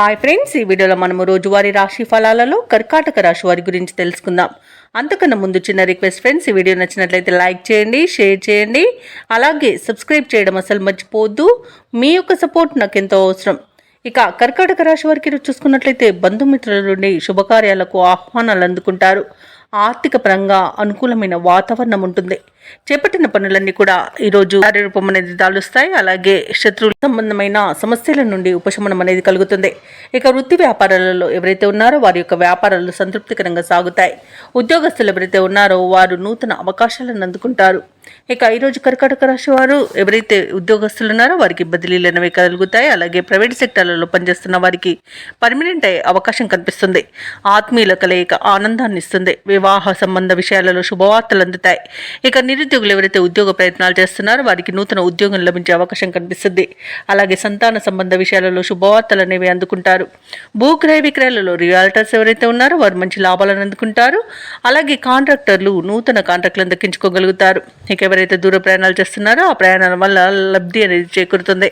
Hi friends ఈ వీడియోలో మనము రోజువారీ రాశి ఫలాలలో కర్కాటక రాశి వారి గురించి తెలుసుకుందాం. అంతకన్నా ముందు చిన్న రిక్వెస్ట్ ఫ్రెండ్స్ ఈ వీడియో నచ్చినట్లయితే లైక్ చేయండి షేర్ చేయండి. అలాగే సబ్స్క్రైబ్ చేయడం అసలు మర్చిపోవద్దు. మీ యొక్క సపోర్ట్ నాకు ఎంతో అవసరం. ఇక కర్కాటక రాశి వారికి చూసుకున్నట్లయితే బంధుమిత్రుల నుండి శుభకార్యాలకు ఆహ్వానాలు అందుకుంటారు. ఆర్థిక పరంగా అనుకూలమైన వాతావరణం ఉంటుంది. చేపట్టిన పనులన్నీ కూడా ఈరోజు కార్యరూపం అనేది దాలుస్తాయి. అలాగే శత్రువుల సంబంధమైన సమస్యల నుండి ఉపశమనం అనేది కలుగుతుంది. ఇక వృత్తి వ్యాపారాలలో ఎవరైతే ఉన్నారో వారి యొక్క వ్యాపారాలు సంతృప్తికరంగా సాగుతాయి. ఉద్యోగస్తులు ఎవరైతే ఉన్నారో వారు నూతన అవకాశాలను అందుకుంటారు. ఇక ఈరోజు కర్కాటక రాశి వారు ఎవరైతే ఉద్యోగస్తులు ఉన్నారో వారికి బదిలీలు అనేవి కలుగుతాయి. అలాగే ప్రైవేట్ సెక్టార్లలో పనిచేస్తున్న వారికి పర్మనెంట్ అయ్యే అవకాశం కనిపిస్తుంది. ఆత్మీయుల కలయిక ఆనందాన్ని ఇస్తుంది. వివాహ సంబంధ విషయాలలో శుభవార్తలు అందుతాయి. ఇక నిరుద్యోగులు ఎవరైతే ఉద్యోగ ప్రయత్నాలు చేస్తున్నారో వారికి నూతన ఉద్యోగం లభించే అవకాశం కనిపిస్తుంది. అలాగే సంతాన సంబంధ విషయాలలో శుభవార్తలు అనేవి అందుకుంటారు. భూక్రయ విక్రయాలలో రియాల్టర్స్ ఎవరైతే ఉన్నారో వారు మంచి లాభాలను అందుకుంటారు. అలాగే కాంట్రాక్టర్లు నూతన కాంట్రాక్టులను దక్కించుకోగలుగుతారు. ఎవరైతే దూర ప్రయాణాలు చేస్తున్నారో ఆ ప్రయాణాల వల్ల లబ్ధి అనేది చేకూరుతుంది.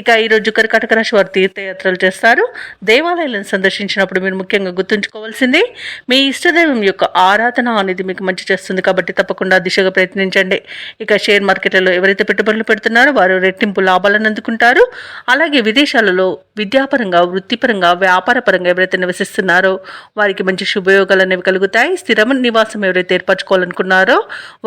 ఇక ఈరోజు కర్కాటక రాశి వారు తీర్థయాత్రలు చేస్తారు. దేవాలయాలను సందర్శించినప్పుడు మీరు ముఖ్యంగా గుర్తుంచుకోవాల్సింది మీ ఇష్టదైవం యొక్క ఆరాధన అనేది మీకు మంచి చేస్తుంది కాబట్టి తప్పకుండా దిశగా ప్రయత్నించండి. ఇక షేర్ మార్కెట్లో ఎవరైతే పెట్టుబడులు పెడుతున్నారో వారు రెట్టింపు లాభాలను అందుకుంటారు. అలాగే విదేశాలలో విద్యాపరంగా వృత్తిపరంగా వ్యాపారపరంగా ఎవరైతే నివసిస్తున్నారో వారికి మంచి శుభయోగాలు అనేవి కలుగుతాయి. స్థిర నివాసం ఎవరైతే ఏర్పరచుకోవాలనుకున్నారో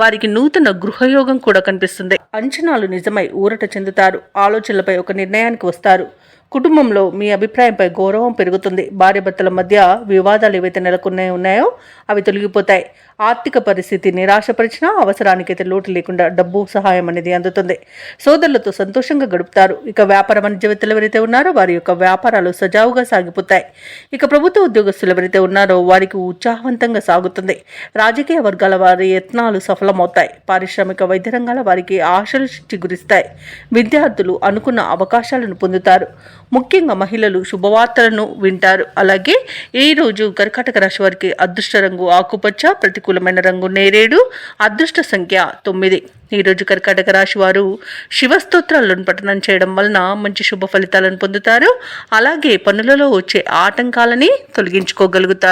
వారికి నూతన గృహయోగం కూడా కనిపిస్తుంది. అంచనాలు నిజమై ఊరట చెందుతారు. ఆలోచనలపై ఒక నిర్ణయానికి వస్తారు. కుటుంబంలో మీ అభిప్రాయంపై గౌరవం పెరుగుతుంది. భార్యాభర్తల మధ్య వివాదాలు ఏవైతే నెలకొన్నాయి ఉన్నాయో అవి తొలగిపోతాయి. ఆర్థిక పరిస్థితి నిరాశపరిచినా అవసరానికైతే లోటు లేకుండా డబ్బు సహాయం అనేది అందుతుంది. సోదరులతో సంతోషంగా గడుపుతారు. ఇక వ్యాపార వాణిజ్యవేత్తలు ఎవరైతే ఉన్నారో వారి యొక్క వ్యాపారాలు సజావుగా సాగిపోతాయి. ఇక ప్రభుత్వ ఉద్యోగస్తులు ఎవరైతే ఉన్నారో వారికి ఉత్సాహవంతంగా సాగుతుంది. రాజకీయ వర్గాల వారి యత్నాలు సఫలమవుతాయి. పారిశ్రామిక వైద్య రంగాల వారికి ఆశలు చిగురిస్తాయి. విద్యార్థులు అనుకున్న అవకాశాలను పొందుతారు. ముఖ్యంగా మహిళలు శుభవార్తలను వింటారు. అలాగే ఈ రోజు కర్కాటక రాశి వారికి అదృష్ట రంగు ఆకుపచ్చ ప్రతికూలమైన రంగు నేరేడు అదృష్ట సంఖ్య తొమ్మిది. ఈరోజు కర్కాటక రాశి వారు శివస్తోత్రాలను పఠనం చేయడం వలన మంచి శుభ ఫలితాలను పొందుతారు. అలాగే పనులలో వచ్చే ఆటంకాలని తొలగించుకోగలుగుతారు.